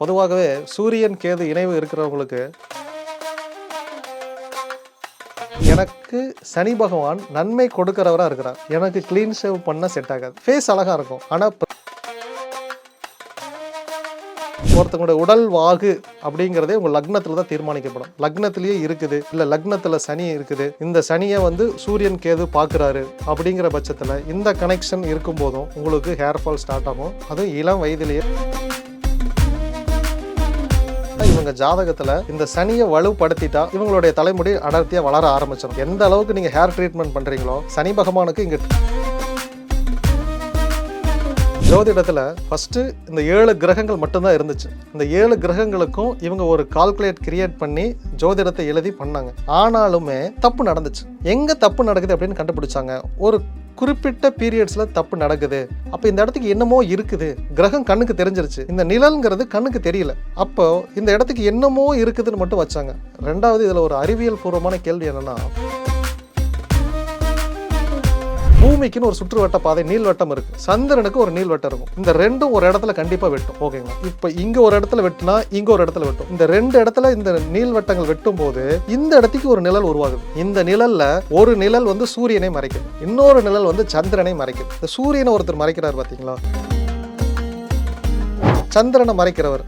பொதுவாகவே சூரியன் கேது இணைவு இருக்கிறவங்களுக்கு எனக்கு சனி பகவான் நன்மை கொடுக்கிறவராக இருக்கிறார். எனக்கு க்ளீன் ஷேவ் பண்ண செட் ஆகாது. ஃபேஸ் அழகாக இருக்கும். ஆனால் ஒருத்தங்களுடைய உடல் வாகு அப்படிங்கிறதே உங்கள் லக்னத்தில் தான் தீர்மானிக்கப்படும். லக்னத்திலேயே இருக்குது. இல்லை லக்னத்தில் சனி இருக்குது. இந்த சனியை வந்து சூரியன் கேது பார்க்குறாரு அப்படிங்கிற பட்சத்தில் இந்த கனெக்ஷன் இருக்கும் போதும் உங்களுக்கு ஹேர் ஃபால் ஸ்டார்ட் ஆகும். அதுவும் இளம் வயதிலேயே. இவங்க ஜாதகத்துல இந்த சனியை வலுப்படுத்திட்டா இவங்களுடைய தலைமுடி அடர்த்தியா வளர ஆரம்பிச்சிடும் எந்த அளவுக்கு நீங்க ஹேர் ட்ரீட்மெண்ட் பண்றீங்களோ சனி பகவானுக்கு இங்க ஜோதிடத்தில் ஃபஸ்ட்டு இந்த ஏழு கிரகங்கள் மட்டும்தான் இருந்துச்சு. இந்த ஏழு கிரகங்களுக்கும் இவங்க ஒரு கால்குலேட் கிரியேட் பண்ணி ஜோதிடத்தை எழுதி பண்ணாங்க. ஆனாலுமே தப்பு நடந்துச்சு. எங்கே தப்பு நடக்குது அப்படின்னு கண்டுபிடிச்சாங்க. ஒரு குறிப்பிட்ட பீரியட்ஸில் தப்பு நடக்குது. அப்போ இந்த இடத்துக்கு என்னமோ இருக்குது. கிரகம் கண்ணுக்கு தெரிஞ்சிருச்சு. இந்த நிழல்ங்கிறது கண்ணுக்கு தெரியல. அப்போ இந்த இடத்துக்கு என்னமோ இருக்குதுன்னு மட்டும் வச்சாங்க. ரெண்டாவது இதில் ஒரு அறிவியல் பூர்வமான கேள்வி என்னன்னா பூமிக்குன்னு ஒரு சுற்றுவட்ட பாதை நீள்வட்டம் இருக்கு. சந்திரனுக்கு ஒரு நீள்வட்டம் இருக்கும். இந்த ரெண்டும் ஒரு இடத்துல கண்டிப்பா வெட்டும். ஓகேங்களா இப்போ இங்க ஒரு இடத்துல வெட்டினா இங்க ஒரு இடத்துல வெட்டும். இந்த ரெண்டு இடத்துல இந்த நீள்வட்டங்கள் வெட்டும் போது இந்த இடத்துக்கு ஒரு நிழல் உருவாகுது. இந்த நிழல்ல ஒரு நிழல் வந்து சூரியனை மறைக்குது. இன்னொரு நிழல் வந்து சந்திரனை மறைக்குது. இந்த சூரியனை ஒருத்தர் மறைக்கிறார் பாத்தீங்களா? சந்திரனை மறைக்கிறவர்.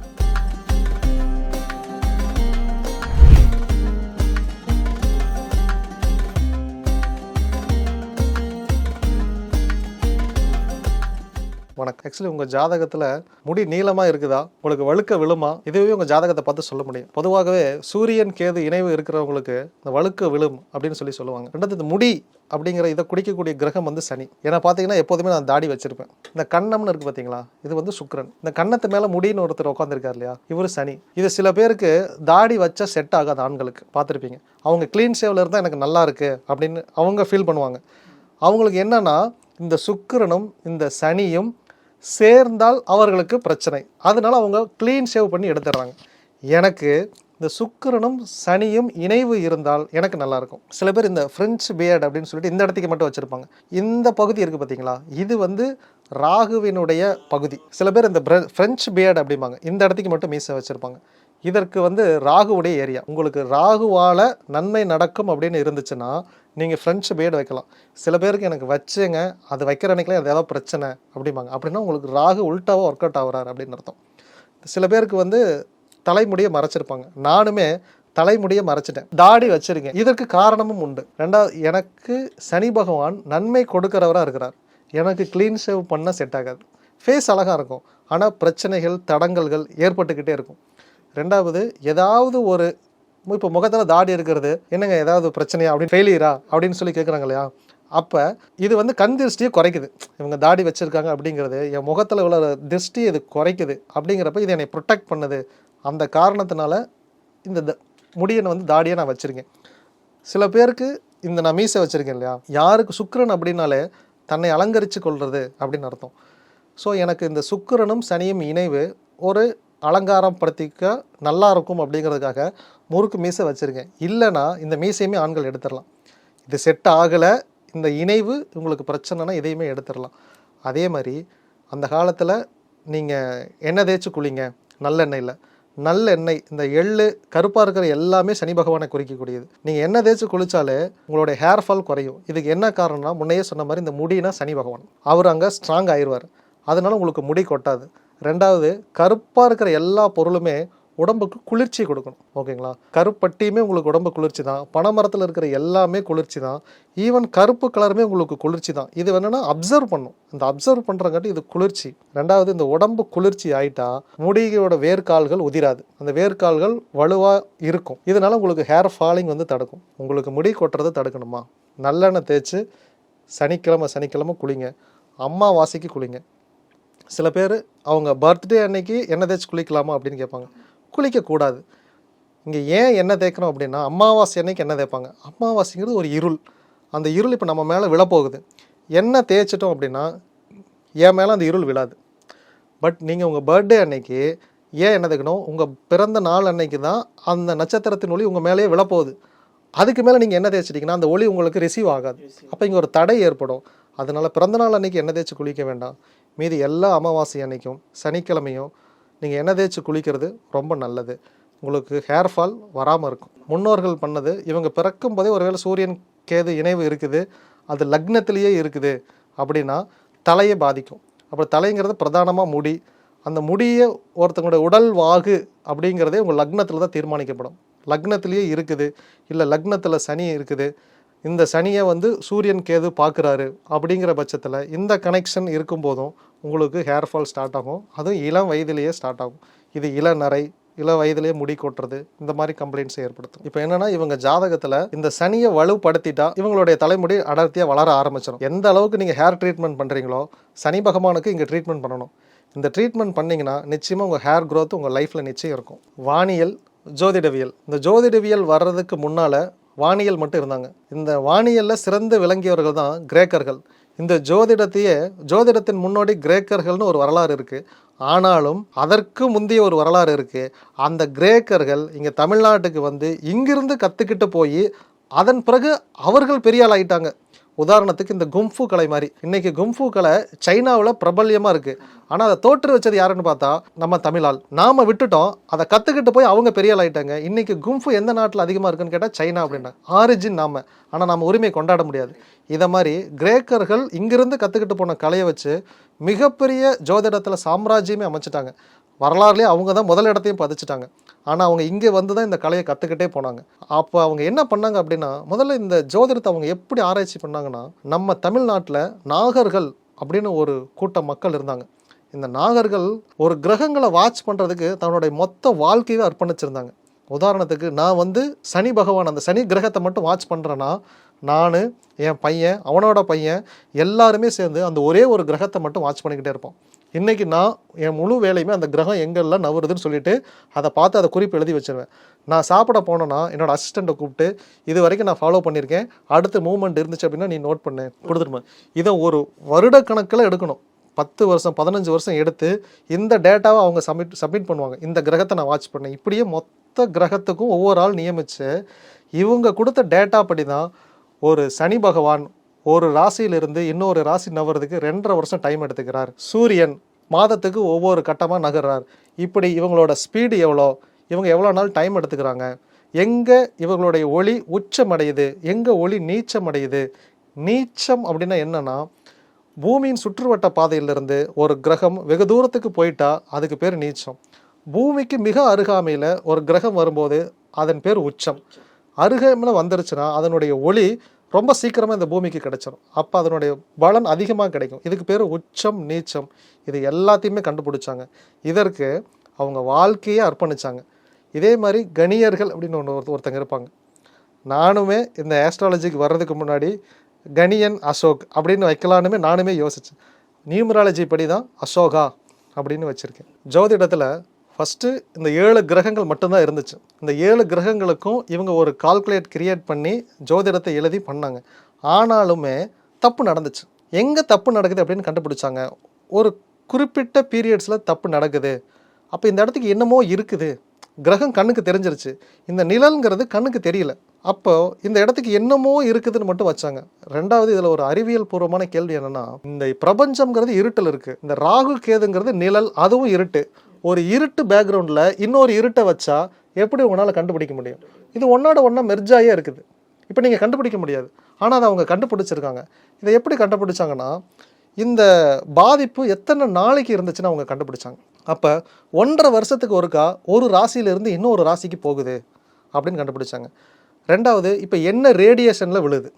வணக்கம். ஆக்சுவலி உங்கள் ஜாதகத்தில் முடி நீளமாக இருக்குதா? உங்களுக்கு வழுக்க விழுமா? இதுவே உங்கள் ஜாதகத்தை பார்த்து சொல்ல முடியும். பொதுவாகவே சூரியன் கேது இணைவு இருக்கிறவங்களுக்கு இந்த வழுக்க விழும் அப்படின்னு சொல்லி சொல்லுவாங்க. ரெண்டாவது இந்த முடி அப்படிங்கிற இதை குடிக்கக்கூடிய கிரகம் வந்து சனி. ஏன்னா பார்த்தீங்கன்னா எப்போதுமே நான் தாடி வச்சிருப்பேன். இந்த கண்ணம்னு இருக்கு பார்த்தீங்களா? இது வந்து சுக்கிரன். இந்த கண்ணத்து மேலே முடின்னு ஒருத்தர் உட்காந்துருக்கார் இல்லையா? இவர் சனி. இது சில பேருக்கு தாடி வச்சா செட் ஆகாது ஆண்களுக்கு. பார்த்துருப்பீங்க. அவங்க க்ளீன் சேவில் இருந்தால் எனக்கு நல்லா இருக்கு அப்படின்னு அவங்க ஃபீல் பண்ணுவாங்க. அவங்களுக்கு என்னன்னா இந்த சுக்கரனும் இந்த சனியும் சேர்ந்தால் அவர்களுக்கு பிரச்சனை. அதனால் அவங்க க்ளீன் ஷேவ் பண்ணி எடுத்துடுறாங்க. எனக்கு இந்த சுக்கிரனும் சனியும் இணைவு இருந்தால் எனக்கு நல்லாயிருக்கும் சில பேர் இந்த ஃப்ரெஞ்ச் பியர்ட் அப்படின்னு சொல்லிட்டு இந்த இடத்துக்கு மட்டும் வச்சுருப்பாங்க. இந்த பகுதி இருக்குது பார்த்தீங்களா இது வந்து ராகுவினுடைய பகுதி. சில பேர் இந்த ஃப்ரெஞ்ச் பியர்ட் அப்படிம்பாங்க. இந்த இடத்துக்கு மட்டும் மீசை வச்சுருப்பாங்க. இதற்கு வந்து ராகுவுடைய ஏரியா. உங்களுக்கு ராகுவால் நன்மை நடக்கும் அப்படின்னு இருந்துச்சுன்னா நீங்கள் ஃப்ரெண்ட்ஸ் பேடு வைக்கலாம். சில பேருக்கு எனக்கு வச்சுங்க அது வைக்கிற அன்னைக்குலாம் அது ஏதாவது பிரச்சனை அப்படிம்பாங்க. அப்படின்னா உங்களுக்கு ராகு உல்ட்டாவாக ஒர்க் அவுட் ஆகுறாரு அப்படின்னு அர்த்தம். சில பேருக்கு வந்து தலைமுடியை மறைச்சிருப்பாங்க. நானுமே தலைமுடியை மறைச்சிட்டேன். தாடி வச்சுருக்கேன். இதற்கு காரணமும் உண்டு. ரெண்டாவது எனக்கு சனி பகவான் நன்மை கொடுக்கிறவராக இருக்கிறார். எனக்கு க்ளீன் ஷேவ் பண்ண செட் ஆகாது. ஃபேஸ் அழகாக இருக்கும். ஆனால் பிரச்சனைகள் தடங்கல்கள் ஏற்பட்டுக்கிட்டே இருக்கும். ரெண்டாவது ஏதாவது ஒரு இப்போ முகத்தில் தாடி இருக்கிறது என்னங்க ஏதாவது பிரச்சனையா அப்படின்னு ஃபெயிலியரா அப்படின்னு சொல்லி கேட்குறாங்க இல்லையா? அப்போ இது வந்து கண் திருஷ்டியை குறைக்குது. இவங்க தாடி வச்சுருக்காங்க அப்படிங்கிறது என் முகத்தில் உள்ள திருஷ்டி இது குறைக்குது அப்படிங்கிறப்ப இது என்னை ப்ரொடெக்ட் பண்ணுது. அந்த காரணத்தினால இந்த த- வந்து தாடியை நான் வச்சுருக்கேன். சில பேருக்கு இந்த நான் மீசை வச்சுருக்கேன் இல்லையா? யாருக்கு சுக்கரன் அப்படின்னாலே தன்னை அலங்கரித்து கொள்வது அப்படின்னு அர்த்தம். ஸோ எனக்கு இந்த சுக்கரனும் சனியும் இணைவு ஒரு அலங்காரம் படுத்திக்க நல்லா இருக்கும் அப்படிங்கிறதுக்காக முறுக்கு மீசை வச்சுருக்கேன். இல்லைன்னா இந்த மீசையுமே ஆண்கள் எடுத்துடலாம். இது செட் ஆகலை இந்த இணைவு உங்களுக்கு பிரச்சனைனா இதையுமே எடுத்துடலாம். அதே மாதிரி அந்த காலத்தில் நீங்கள் எண்ணெய் தேய்ச்சி குளிங்க நல்லெண்ணெயில். நல்லெண்ணெய் இந்த எள்ளு கருப்பாக இருக்கிற எல்லாமே சனி பகவானை குறிக்கக்கூடியது. நீங்கள் எண்ணெய் தேய்ச்சி குளித்தாலே உங்களுடைய ஹேர் ஃபால் குறையும். இதுக்கு என்ன காரணம்னா முன்னையே சொன்ன மாதிரி இந்த முடினா சனி பகவான். அவர் அங்கே ஸ்ட்ராங் ஆயிடுவார் அதனால உங்களுக்கு முடி கொட்டாது. ரெண்டாவது கருப்பாக இருக்கிற எல்லா பொருளுமே உடம்புக்கு குளிர்ச்சி கொடுக்கணும். ஓகேங்களா? கருப்பட்டியுமே உங்களுக்கு உடம்பு குளிர்ச்சி தான் பனைமரத்தில் இருக்கிற எல்லாமே குளிர்ச்சி தான் ஈவன் கருப்பு கலருமே உங்களுக்கு குளிர்ச்சி தான் இது வேணும்னா அப்சர்வ் பண்ணும். இந்த அப்சர்வ் பண்ணுறங்காட்டி இது குளிர்ச்சி. ரெண்டாவது இந்த உடம்பு குளிர்ச்சி ஆயிட்டா முடியோட வேர்க்கால்கள் உதிராது. அந்த வேர்க்கால்கள் வலுவாக இருக்கும். இதனால உங்களுக்கு ஹேர் ஃபாலிங் வந்து தடுக்கும். உங்களுக்கு முடி கொட்டுறதை தடுக்கணுமா? நல்லெண்ணெய் தேய்ச்சி சனிக்கிழமை சனிக்கிழமை குளிங்க. அம்மாவாசைக்கு குளிங்க. சில பேர் அவங்க பர்த்டே அன்னைக்கு எண்ணெய் தேய்ச்சி குளிக்கலாமா அப்படின்னு கேட்பாங்க. குளிக்கக்கூடாது. இங்கே ஏன் எண்ணெய் தேய்க்கணும் அப்படின்னா அமாவாசை அன்னைக்கு எண்ணெய் தேய்ப்பாங்க? அமாவாசைங்கிறது ஒரு இருள். அந்த இருள் இப்போ நம்ம மேலே விழப்போகுது. எண்ணெய் தேய்ச்சிட்டோம் அப்படின்னா என் மேலே அந்த இருள் விழாது. பட் நீங்கள் உங்கள் பர்த்டே அன்னைக்கு ஏன் எண்ணெய் தேய்க்கணும்? உங்கள் பிறந்த நாள் அன்னைக்கு தான் அந்த நட்சத்திரத்தின் ஒளி உங்கள் மேலேயே விழப்போகுது. அதுக்கு மேலே நீங்கள் என்ன தேய்ச்சிட்டிங்கன்னா அந்த ஒளி உங்களுக்கு ரிசீவ் ஆகாது. அப்போ இங்கே ஒரு தடை ஏற்படும். அதனால் பிறந்த நாள் அன்னைக்கு எண்ணெய் தேய்ச்சி குளிக்க வேண்டாம். மீதி எல்லா அமாவாசை அன்னைக்கும் சனிக்கிழமையும் நீங்கள் எண்ணெய் தேய்ச்சி குளிக்கிறது ரொம்ப நல்லது. உங்களுக்கு ஹேர் ஃபால் வராமல் இருக்கும். முன்னோர்கள் பண்ணது இவங்க பிறக்கும் போதே ஒருவேளை சூரியன் கேது இணைவு இருக்குது. அது லக்னத்திலேயே இருக்குது. அப்படின்னா தலையை பாதிக்கும். அப்புறம் தலைங்கிறது பிரதானமாக முடி. அந்த முடியை ஒருத்தங்களுடைய உடல் வாகு அப்படிங்கிறதே உங்கள் லக்னத்தில் தான் தீர்மானிக்கப்படும். லக்னத்திலேயே இருக்குது. இல்லை லக்னத்தில் சனி இருக்குது. இந்த சனியை வந்து சூரியன் கேது பார்க்குறாரு அப்படிங்கிற பட்சத்தில் இந்த கனெக்ஷன் இருக்கும்போதும் உங்களுக்கு ஹேர் ஃபால் ஸ்டார்ட் ஆகும். அதுவும் இளம் வயதிலேயே ஸ்டார்ட் ஆகும். இது இளநரை இள வயதிலேயே முடி கொட்டுறது இந்த மாதிரி கம்ப்ளைண்ட்ஸ் ஏற்படுத்தும். இப்போ என்னன்னா இவங்க ஜாதகத்தில் இந்த சனியை வலுப்படுத்திட்டா இவங்களுடைய தலைமுடி அடர்த்தியாக வளர ஆரம்பிச்சிடும் எந்த அளவுக்கு நீங்கள் ஹேர் ட்ரீட்மெண்ட் பண்ணுறீங்களோ சனி பகவானுக்கு இங்கே ட்ரீட்மெண்ட் பண்ணணும். இந்த ட்ரீட்மெண்ட் பண்ணிங்கன்னா நிச்சயமாக உங்கள் ஹேர் க்ரோத் உங்கள் லைஃப்பில் நிச்சயம் இருக்கும். வானியல் ஜோதிடவியல். இந்த ஜோதிடவியல் வர்றதுக்கு முன்னால் வானியல் மட்டும் இருந்தாங்க. இந்த வானியலில் சிறந்து விளங்கியவர்கள் தான் கிரேக்கர்கள். இந்த ஜோதிடத்தையே ஜோதிடத்தின் முன்னோடி கிரேக்கர்கள்னு ஒரு வரலாறு இருக்குது ஆனாலும் அதற்கு முந்தைய ஒரு வரலாறு இருக்குது அந்த கிரேக்கர்கள் இங்கே தமிழ்நாட்டுக்கு வந்து இங்கிருந்து கற்றுக்கிட்டு போய் அதன் பிறகு அவர்கள் பெரிய ஆள் ஆகிட்டாங்க உதாரணத்துக்கு இந்த கும்ஃபு கலை மாதிரி. இன்னைக்கு கும்ஃபு கலை சைனாவில் பிரபல்யமாக இருக்குது ஆனால் அதை தோற்று வச்சது யாருன்னு பார்த்தா நம்ம தமிழால் நாம் விட்டுட்டோம் அதை கற்றுக்கிட்டு போய் அவங்க பெரிய ஆள் ஆயிட்டாங்க. இன்னைக்கு கும்ஃபு எந்த நாட்டில் அதிகமாக இருக்குன்னு கேட்டால் சைனா அப்படின்னா. ஆரிஜின் நாம. ஆனால் நம்ம உரிமை கொண்டாட முடியாது. இதை மாதிரி கிரேக்கர்கள் இங்கிருந்து கற்றுக்கிட்டு போன கலையை வச்சு மிகப்பெரிய ஜோதிடத்தில் சாம்ராஜ்யமே அமைச்சிட்டாங்க. வரலாறுலேயே அவங்க தான் முதல் இடத்தையும் பதிச்சிட்டாங்க. ஆனால் அவங்க இங்கே வந்து தான் இந்த கலையை கற்றுக்கிட்டே போனாங்க. அப்போ அவங்க என்ன பண்ணாங்க அப்படின்னா முதல்ல இந்த ஜோதிடத்தை அவங்க எப்படி ஆராய்ச்சி பண்ணாங்கன்னா நம்ம தமிழ்நாட்டில் நாகர்கள் அப்படின்னு ஒரு கூட்டம் மக்கள் இருந்தாங்க. இந்த நாகர்கள் ஒரு கிரகங்களை வாட்ச் பண்ணுறதுக்கு தன்னுடைய மொத்த வாழ்க்கையை அர்ப்பணிச்சிருந்தாங்க. உதாரணத்துக்கு நான் வந்து சனி பகவான் அந்த சனி கிரகத்தை மட்டும் வாட்ச் பண்ணுறேன்னா நான் என் பையன் அவனோட பையன் எல்லாருமே சேர்ந்து அந்த ஒரே ஒரு கிரகத்தை மட்டும் வாட்ச் பண்ணிக்கிட்டே இருப்போம். இன்றைக்கி நான் என் முழு வேலையுமே அந்த கிரகம் எங்கெல்லாம் நவருதுன்னு சொல்லிட்டு அதை பார்த்து அதை குறிப்பு எழுதி வச்சிருவேன். நான் சாப்பிட போனேன்னா என்னோடய அசிஸ்டண்ட்டை கூப்பிட்டு இது வரைக்கும் நான் ஃபாலோ பண்ணியிருக்கேன். அடுத்த மூவ்மெண்ட் இருந்துச்சு அப்படின்னா நீ நோட் பண்ணு. கொடுத்துருமா இதை ஒரு வருடக்கணக்கில் எடுக்கணும். பத்து வருஷம் பதினஞ்சு வருஷம் எடுத்து இந்த டேட்டாவை அவங்க சப்மிட் சப்மிட் பண்ணுவாங்க. இந்த கிரகத்தை நான் வாட்ச் பண்ணேன். இப்படியே மொத்த கிரகத்துக்கும் ஒவ்வொரு ஆள் நியமித்து இவங்க கொடுத்த டேட்டா படி தான் ஒரு சனி பகவான் ஒரு ராசியிலிருந்து இன்னொரு ராசி நவறதுக்கு ரெண்டரை வருஷம் டைம் எடுத்துக்கிறார். சூரியன் மாதத்துக்கு ஒவ்வொரு கட்டமாக நகர்றார். இப்படி இவங்களோட ஸ்பீடு எவ்வளோ? இவங்க எவ்வளோ நாள் டைம் எடுத்துக்கிறாங்க? எங்கே இவங்களுடைய ஒளி உச்சமடையுது? எங்கே ஒளி நீச்சமடையுது? நீச்சம் அப்படின்னா என்னன்னா பூமியின் சுற்றுவட்ட பாதையிலிருந்து ஒரு கிரகம் வெகு தூரத்துக்கு போயிட்டா அதுக்கு பேர் நீச்சம். பூமிக்கு மிக அருகாமையில் ஒரு கிரகம் வரும்போது அதன் பேர் உச்சம். அருகமில் வந்துருச்சுன்னா அதனுடைய ஒளி ரொம்ப சீக்கிரமாக இந்த பூமிக்கு கிடைச்சிடும் அப்போ அதனுடைய பலன் அதிகமாக கிடைக்கும். இதுக்கு பேர் உச்சம் நீச்சம். இது எல்லாத்தையுமே கண்டுபிடிச்சாங்க. இதற்கு அவங்க வாழ்க்கையே அர்ப்பணிச்சாங்க. இதே மாதிரி கணியர்கள் அப்படின்னு ஒன்று ஒருத்தங்க இருப்பாங்க. நானுமே இந்த ஆஸ்ட்ராலஜிக்கு வர்றதுக்கு முன்னாடி கணியன் அசோக் அப்படின்னு வைக்கலானுமே நானுமே யோசித்தேன் நியூமராலஜி படி தான் அசோகா அப்படின்னு வச்சுருக்கேன். ஜோதிடத்தில் ஃபஸ்ட்டு இந்த ஏழு கிரகங்கள் மட்டும்தான் இருந்துச்சு. இந்த ஏழு கிரகங்களுக்கும் இவங்க ஒரு கால்குலேட் கிரியேட் பண்ணி ஜோதிடத்தை எழுதி பண்ணாங்க. ஆனாலுமே தப்பு நடந்துச்சு. எங்கே தப்பு நடக்குது அப்படின்னு கண்டுபிடிச்சாங்க. ஒரு குறிப்பிட்ட பீரியட்ஸில் தப்பு நடக்குது. அப்போ இந்த இடத்துக்கு என்னமோ இருக்குது. கிரகம் கண்ணுக்கு தெரிஞ்சிருச்சு. இந்த நிழல்ங்கிறது கண்ணுக்கு தெரியல. அப்போ இந்த இடத்துக்கு என்னமோ இருக்குதுன்னு மட்டும் வச்சாங்க. ரெண்டாவது இதில் ஒரு அறிவியல் பூர்வமான கேள்வி என்னன்னா இந்த பிரபஞ்சம்ங்கிறது இருட்டில் இருக்கு. இந்த ராகு கேதுங்கிறது நிழல் அதுவும் இருட்டு. ஒரு இருட்டு பேக்ரவுண்டில் இன்னொரு இருட்டை வச்சா எப்படி உங்களால் கண்டுபிடிக்க முடியும்? இது ஒன்றோட ஒன்றா மெர்ஜாயே இருக்குது. இப்போ நீங்கள் கண்டுபிடிக்க முடியாது. ஆனால் அதை அவங்க கண்டுபிடிச்சிருக்காங்க. இதை எப்படி கண்டுபிடிச்சாங்கன்னா இந்த பாதிப்பு எத்தனை நாளைக்கு இருந்துச்சுன்னு அவங்க கண்டுபிடிச்சாங்க. அப்போ ஒன்றரை வருஷத்துக்கு ஒருக்கா ஒரு ராசியிலேருந்து இன்னொரு ராசிக்கு போகுது அப்படின்னு கண்டுபிடிச்சாங்க. ரெண்டாவது இப்போ என்ன ரேடியேஷனில் விழுது?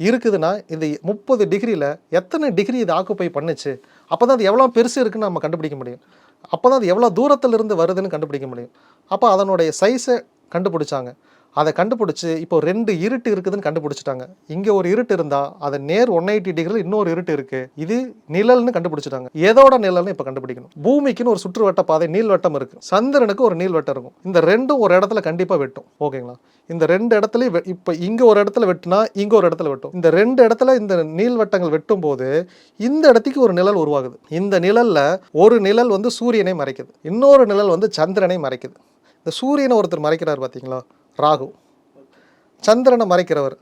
இருக்குதுன்னா இது முப்பது டிகிரியில் எத்தனை டிகிரி இது ஆக்குப்பை பண்ணுச்சு? அப்போ தான் அது எவ்வளோ பெருசு இருக்குன்னு நம்ம கண்டுபிடிக்க முடியும். அப்போ தான் அது எவ்வளோ தூரத்தில் இருந்து வருதுன்னு கண்டுபிடிக்க முடியும். அப்போ அதனுடைய சைஸை கண்டுபிடிச்சாங்க. அதை கண்டுபிடிச்சி இப்போ ரெண்டு இருட்டு இருக்குதுன்னு கண்டுபிடிச்சிட்டாங்க. இங்கே ஒரு இருட்டு இருந்தால் அதை நேர் ஒன் எயிட்டி டிகிரியில் இன்னொரு இருட்டு இருக்குது இது நிழல்னு கண்டுபிடிச்சிட்டாங்க. எதோட நிழல்னு இப்போ கண்டுபிடிக்கணும். பூமிக்குன்னு ஒரு சுற்றுவட்ட பாதை நீள்வட்டம் இருக்குது சந்திரனுக்கு ஒரு நீள்வட்டம் இருக்கும். இந்த ரெண்டும் ஒரு இடத்துல கண்டிப்பாக வெட்டும். ஓகேங்களா? இந்த ரெண்டு இடத்துலையும் இப்போ இங்கே ஒரு இடத்துல வெட்டினா இங்கே ஒரு இடத்துல வெட்டும். இந்த ரெண்டு இடத்துல இந்த நீள்வட்டங்கள் வெட்டும் போது இந்த இடத்துக்கு ஒரு நிழல் உருவாகுது. இந்த நிழலில் ஒரு நிழல் வந்து சூரியனை மறைக்குது. இன்னொரு நிழல் வந்து சந்திரனை மறைக்குது. இந்த சூரியனை ஒருத்தர் மறைக்கிறார் பார்த்தீங்களா ராகு. சந்திரனை மறைக்கிறவர்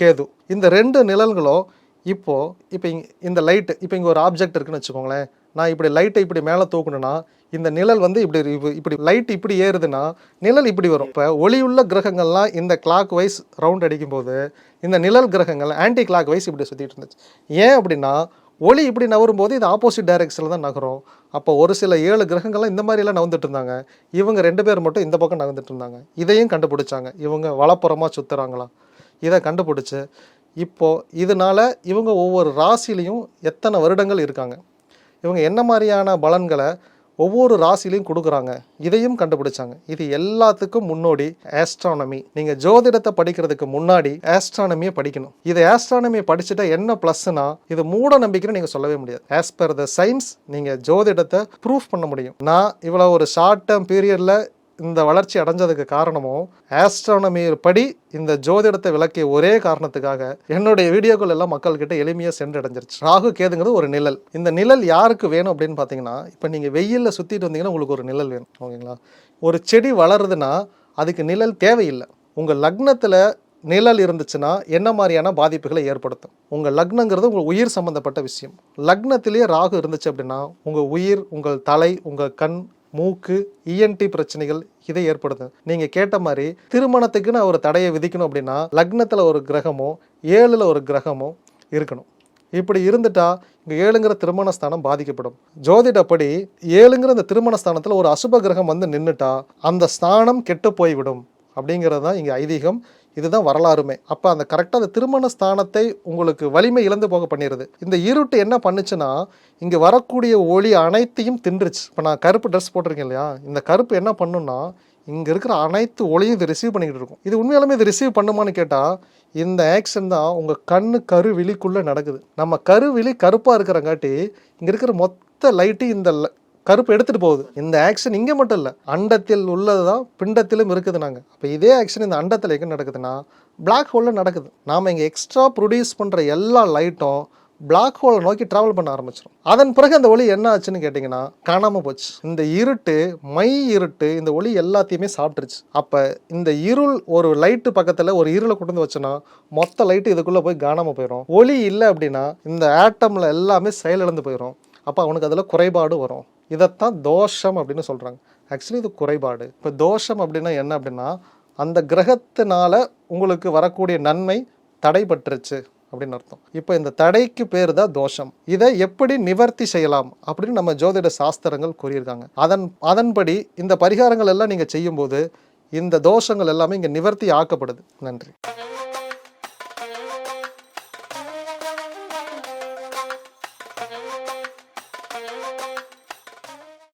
கேது. இந்த ரெண்டு நிழல்களும் இப்போது இப்போ இந்த லைட்டு இப்போ இங்கே ஒரு ஆப்ஜெக்ட் இருக்குன்னு வச்சுக்கோங்களேன். நான் இப்படி லைட்டை இப்படி மேலே தூக்கணும்னா இந்த நிழல் வந்து இப்படி இப்படி லைட் இப்படி ஏறுதுன்னா நிழல் இப்படி வரும். இப்போ ஒளியுள்ள கிரகங்கள்லாம் இந்த கிளாக் வைஸ் ரவுண்ட் அடிக்கும்போது இந்த நிழல் கிரகங்கள் ஆன்டி கிளாக் வைஸ் இப்படி சுற்றிட்டு இருந்துச்சு. ஏன் அப்படின்னா ஒளி இப்படி நகரும் போது இது ஆப்போசிட் டைரக்ஷனில் தான் நகரும். அப்போ ஒரு சில ஏழு கிரகங்கள்லாம் இந்த மாதிரிலாம் நகர்ந்துட்டு இருந்தாங்க. இவங்க ரெண்டு பேர் மட்டும் இந்த பக்கம் நகர்ந்துட்டு இருந்தாங்க. இதையும் கண்டுபிடிச்சாங்க. இவங்க வலப்புறமாக சுற்றுறாங்களா இதை கண்டுபிடிச்சி இப்போது இதனால இவங்க ஒவ்வொரு ராசிலையும் எத்தனை வருடங்கள் இருக்காங்க? இவங்க என்ன மாதிரியான பலன்களை ஒவ்வொரு ராசிலையும் கொடுக்குறாங்க. இதையும் கண்டுபிடிச்சாங்க. இது எல்லாத்துக்கும் முன்னோடி ஆஸ்ட்ரானமி நீங்கள் ஜோதிடத்தை படிக்கிறதுக்கு முன்னாடி ஆஸ்ட்ரானமியை படிக்கணும். இது ஆஸ்ட்ரானமியை படிச்சுட்டா என்ன ப்ளஸ்னா இது மூட நம்பிக்கைன்னு நீங்கள் சொல்லவே முடியாது. ஆஸ் பர் த சயின்ஸ் நீங்கள் ஜோதிடத்தை ப்ரூஃப் பண்ண முடியும். நான் இவ்வளோ ஒரு ஷார்ட் டேர்ம் பீரியடில் இந்த வளர்ச்சி அடைஞ்சதுக்கு காரணமும் ஆஸ்ட்ரானமி படி இந்த ஜோதிடத்தை விளக்கிய ஒரே காரணத்துக்காக என்னுடைய வீடியோக்கள் எல்லாம் மக்கள்கிட்ட எளிமையாக சென்றடைஞ்சிருச்சு. ராகு கேதுங்கிறது ஒரு நிழல். இந்த நிழல் யாருக்கு வேணும் அப்படின்னு பார்த்தீங்கன்னா இப்போ நீங்கள் வெயிலில் சுற்றிட்டு வந்தீங்கன்னா உங்களுக்கு ஒரு நிழல் வேணும் ஓகேங்களா? ஒரு செடி வளருதுன்னா அதுக்கு நிழல் தேவையில்லை. உங்கள் லக்னத்தில் நிழல் இருந்துச்சுன்னா என்ன மாதிரியான பாதிப்புகளை ஏற்படுத்தும்? உங்கள் லக்னங்கிறது உங்கள் உயிர் சம்மந்தப்பட்ட விஷயம். லக்னத்திலேயே ராகு இருந்துச்சு அப்படின்னா உங்கள் உயிர் உங்கள் தலை உங்கள் கண் மூக்கு இஎன்டி பிரச்சனைகள் இதை ஏற்படுத்தும். நீங்கள் கேட்ட மாதிரி திருமணத்துக்குன்னு ஒரு தடையை விதிக்கணும் அப்படின்னா லக்னத்தில் ஒரு கிரகமோ ஏழில் ஒரு கிரகமோ இருக்கணும். இப்படி இருந்துட்டா இங்கே ஏழுங்கிற திருமண ஸ்தானம் பாதிக்கப்படும். ஜோதிடப்படி ஏழுங்கிற இந்த திருமண ஸ்தானத்தில் ஒரு அசுப கிரகம் வந்து நின்றுட்டா அந்த ஸ்தானம் கெட்டு போய்விடும். அப்படிங்கிறது தான் இங்கே ஐதீகம். இதுதான் வரலாறுமே. அப்போ அந்த கரெக்டாக அந்த திருமண ஸ்தானத்தை உங்களுக்கு வலிமை இழந்து போக பண்ணிடுது இந்த இருட்டு என்ன பண்ணுச்சுன்னா இங்கே வரக்கூடிய ஒளி அனைத்தையும் தின்றுச்சு. இப்போ நான் கருப்பு ட்ரெஸ் போட்டிருக்கேன் இல்லையா? இந்த கருப்பு என்ன பண்ணுன்னா இங்கே இருக்கிற அனைத்து ஒளியும் இது ரிசீவ் பண்ணிக்கிட்டு இருக்கும். இது உண்மையாலுமே இது ரிசீவ் பண்ணுமான்னு கேட்டால் இந்த ஆக்ஷன் தான் உங்கள் கண்ணு கருவிழிக்குள்ளே நடக்குது. நம்ம கருவிழி கருப்பாக இருக்கிறங்காட்டி இங்கே இருக்கிற மொத்த லைட்டு இந்த கருப்பு எடுத்துகிட்டு போகுது. இந்த ஆக்ஷன் இங்கே மட்டும் இல்லை அண்டத்தில் உள்ளது தான் பிண்டத்திலும் இருக்குது நாங்கள் அப்போ இதே ஆக்ஷன் இந்த அண்டத்தில் எங்கே நடக்குதுன்னா பிளாக் ஹோலில் நடக்குது. நாம் இங்கே எக்ஸ்ட்ரா ப்ரொடியூஸ் பண்ணுற எல்லா லைட்டும் பிளாக் ஹோலை நோக்கி ட்ராவல் பண்ண ஆரம்பிச்சிடும் அதன் பிறகு அந்த ஒளி என்ன ஆச்சுன்னு கேட்டிங்கன்னா காணாமல் போச்சு. இந்த இருட்டு மை இருட்டு இந்த ஒளி எல்லாத்தையுமே சாப்பிட்டுருச்சு. அப்போ இந்த இருள் ஒரு லைட்டு பக்கத்தில் ஒரு இருளை கொண்டு வந்து வச்சோன்னா மொத்த லைட்டு இதுக்குள்ளே போய் காணாமல் போயிடும் ஒளி இல்லை அப்படின்னா இந்த ஆட்டமில் எல்லாமே செயலிழந்து போயிடும் அப்போ அவனுக்கு அதில் குறைபாடு வரும். இதைத்தான் தோஷம் அப்படின்னு சொல்கிறாங்க ஆக்சுவலி இது குறைபாடு. இப்போ தோஷம் அப்படின்னா என்ன அப்படின்னா அந்த கிரகத்தினால உங்களுக்கு வரக்கூடிய நன்மை தடைபட்டுருச்சு அப்படின்னு அர்த்தம். இப்போ இந்த தடைக்கு பேர் தான் தோஷம். இதை எப்படி நிவர்த்தி செய்யலாம் அப்படின்னு நம்ம ஜோதிட சாஸ்திரங்கள் கூறியிருக்காங்க. அதன் அதன்படி இந்த பரிகாரங்கள் எல்லாம் நீங்கள் செய்யும்போது இந்த தோஷங்கள் எல்லாமே இங்கே நிவர்த்தி ஆக்கப்படுது. நன்றி.